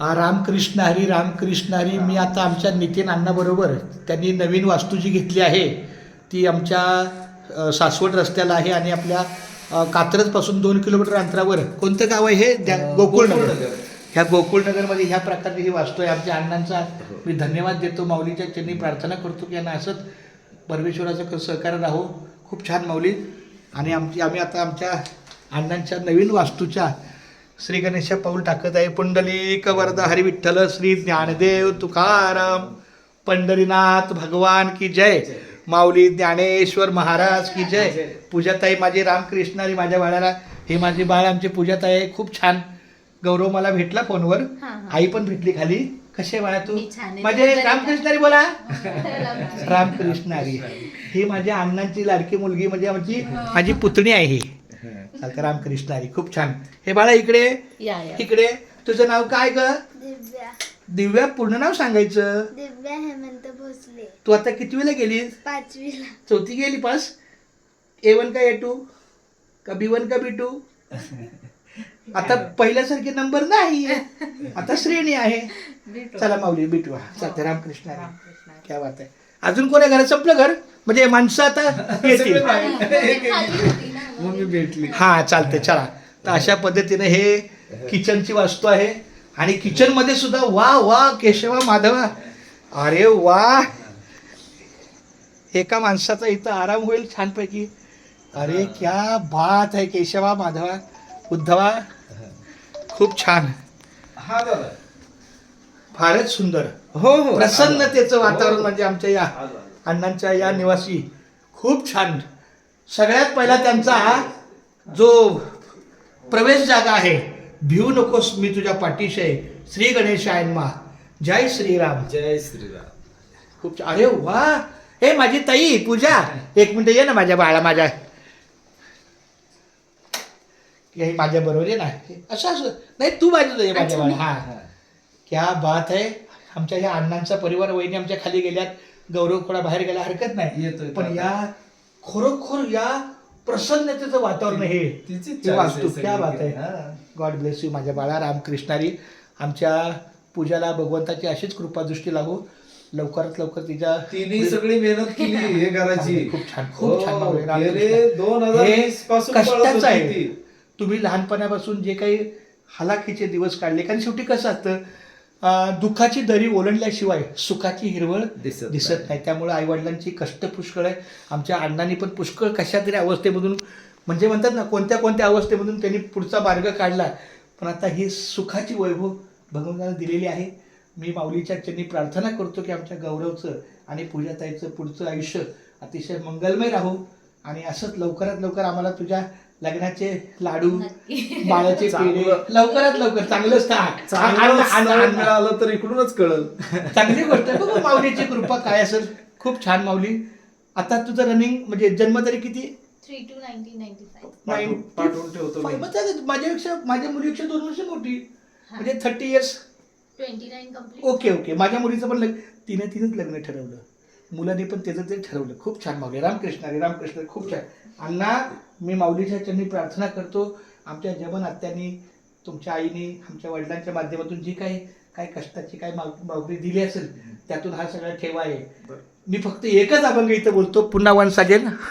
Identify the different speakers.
Speaker 1: हा रामकृष्ण हरी रामकृष्ण हरी मी आता आमच्या नितीन अण्णाबरोबर त्यांनी नवीन वास्तू जी घेतली आहे ती आमच्या सासवड रस्त्याला आहे आणि आपल्या कात्रजपासून दोन किलोमीटर अंतरावर. कोणतं गाव आहे हे? गोकुळनगर. ह्या गोकुळनगरमध्ये ह्या प्रकारची ही वास्तू आहे. आमच्या अण्णांचा मी धन्यवाद देतो. माऊलीच्या चरणी प्रार्थना करतो की यांना असंच परमेश्वराचं सहकार्य राहो. खूप छान माऊली. आणि आमची आम्ही आता आमच्या अण्णांच्या नवीन वास्तूच्या श्री गणेशा पाऊल टाकत आहे. पुंडलिक वरद हरी विठ्ठल श्री ज्ञानदेव तुकाराम. पंढरीनाथ भगवान की जय. माऊली ज्ञानेश्वर महाराज की जय. पूजाताई माझी रामकृष्ण आणि माझ्या बाळाला हे माझी बाळ आमची पूजाताई आहे. खूप छान. गौरव मला भेटला फोनवर.
Speaker 2: हा, हा.
Speaker 1: आई पण भेटली खाली. कसे बाळा तू. माझे रामकृष्णारी बोला.
Speaker 2: रामकृष्ण.
Speaker 1: रामकृष्णारी ही माझ्या अण्णांची लाडकी मुलगी म्हणजे आमची माझी पुतणी आहे ही. चालतं. रामकृष्णारी खूप छान. हे बाळा इकडे
Speaker 2: या या.
Speaker 1: इकडे. तुझं नाव काय ग?
Speaker 3: दिव्या.
Speaker 1: दिव्या पूर्ण नाव सांगायचं.
Speaker 3: दिव्या हेमंत भोसले.
Speaker 1: तू आता कितवीला गेलीस?
Speaker 3: पाचवीला.
Speaker 1: चौथी गेली पास? ए वन का ए टू का बी वन का बी टू आता पहिल्यासारखे नंबर नाही. आता श्रेणी आहे. चला माऊली भेटू चालते रामकृष्ण हरी.
Speaker 2: रामकृष्ण.
Speaker 1: क्या बात आहे. अजून कोण्या घरात? संपलं घर? म्हणजे माणसं आता येतील.
Speaker 4: मग मी भेटली.
Speaker 1: हा चालते चला. तर अशा पद्धतीने हे किचनची वास्तू आहे. आणि किचनमध्ये सुद्धा वा वा केशवा माधवा. अरे वा. एका माणसाचा इथं आराम होईल छानपैकी. अरे क्या बात आहे केशवा माधवा. उद्धवा खूप छान.
Speaker 4: हा दादा
Speaker 1: फारच सुंदर.
Speaker 4: हो हो.
Speaker 1: प्रसन्नतेचं वातावरण म्हणजे आमच्या या. अण्णांच्या या निवासी. खूप छान. सगळ्यात पहिला त्यांचा जो प्रवेश जागा आहे भिवू नकोस मी तुझ्या पाठीशी आहे. श्री गणेशायनमा जय श्रीराम.
Speaker 4: जय श्रीराम.
Speaker 1: खूप अरे वा. हे माझी ताई पूजा. एक मिनिट ये ना माझ्या बाळा माझ्या हे माझ्या बरोबर ये ना. असं असं. नाही तू बाजूला ये माझ्या बाळा. हा. क्या बात आहे आमच्या ह्या अण्णांचा परिवार वहिनी आमच्या खाली गेल्यात. गौरव थोडा बाहेर गेला. हरकत नाही.
Speaker 4: येतोय.
Speaker 1: पण या खरोखर या प्रसन्नतेचं वातावरण हे हे वास्तू क्या बात. आहे गॉड ब्लेस यू माझ्या बाळा रामकृष्णारी आमच्या पूजाला भगवंताची अशीच कृपा दृष्टी लागू लवकरात लवकर तिच्या
Speaker 4: तिने सगळी मेहनत केली हे करायची
Speaker 1: खूप छान खूप छान
Speaker 4: हो. गेले दोन हजार
Speaker 1: कष्टाचं आहे. तुम्ही लहानपणापासून जे काही हलाखीचे दिवस काढले कारण शेवटी कसं असतं दुःखाची दरी ओलांडल्याशिवाय सुखाची हिरवळ
Speaker 4: दिसत
Speaker 1: दिसत
Speaker 4: नाही.
Speaker 1: त्यामुळे आईवडिलांची कष्ट पुष्कळ आहे आमच्या अण्णांनी पण पुष्कळ कशा तरी अवस्थेमधून म्हणजे म्हणतात ना कोणत्या कोणत्या अवस्थेमधून त्यांनी पुढचा मार्ग काढला. पण आता ही सुखाची वैभव भगवंताने दिलेली आहे. मी माऊलीच्या चरणी प्रार्थना करतो की आमच्या गौरवचं आणि पूजाताईचं पुढचं आयुष्य अतिशय मंगलमय राहो. आणि असंच लवकरात लवकर आम्हाला तुझ्या लग्नाचे लाडू. बाळाचे पेढे
Speaker 4: चांगलं.
Speaker 1: लवकरात लवकर चांगलं स्थान
Speaker 4: चांगलं स्थळ मिळालं तर इकडूनच कळल.
Speaker 1: चांगली गोष्ट बघू माऊलीची कृपा काय असेल. खूप छान माऊली. आता तुझं रनिंग म्हणजे जन्म तरी किती?
Speaker 4: पाठवून- ठेवतो
Speaker 1: माझ्यापेक्षा माझ्या मुलीपेक्षा दोन वर्ष मोठी. म्हणजे thirty years
Speaker 2: twenty nine complete
Speaker 1: okay okay माझ्या मुलीचं पण लग्न तिने तिनेच लग्न ठरवलं. मुलांनी पण त्याचं ते ठरवलं. खूप छान माऊली. रामकृष्ण हरी रामकृष्ण खूप छान. अण्णा मी माऊलीच्या चरणी प्रार्थना करतो. आमच्या जमन आत्यांनी तुमच्या आईने आमच्या वडिलांच्या माध्यमातून जी काही काही कष्टाची काही माव मागणी दिली असेल त्यातून हा सगळा ठेवा आहे. मी फक्त एकच अभंग इथं बोलतो. पुन्हा वन साजेल